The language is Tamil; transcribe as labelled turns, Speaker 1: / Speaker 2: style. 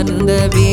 Speaker 1: அமர்ந்த வே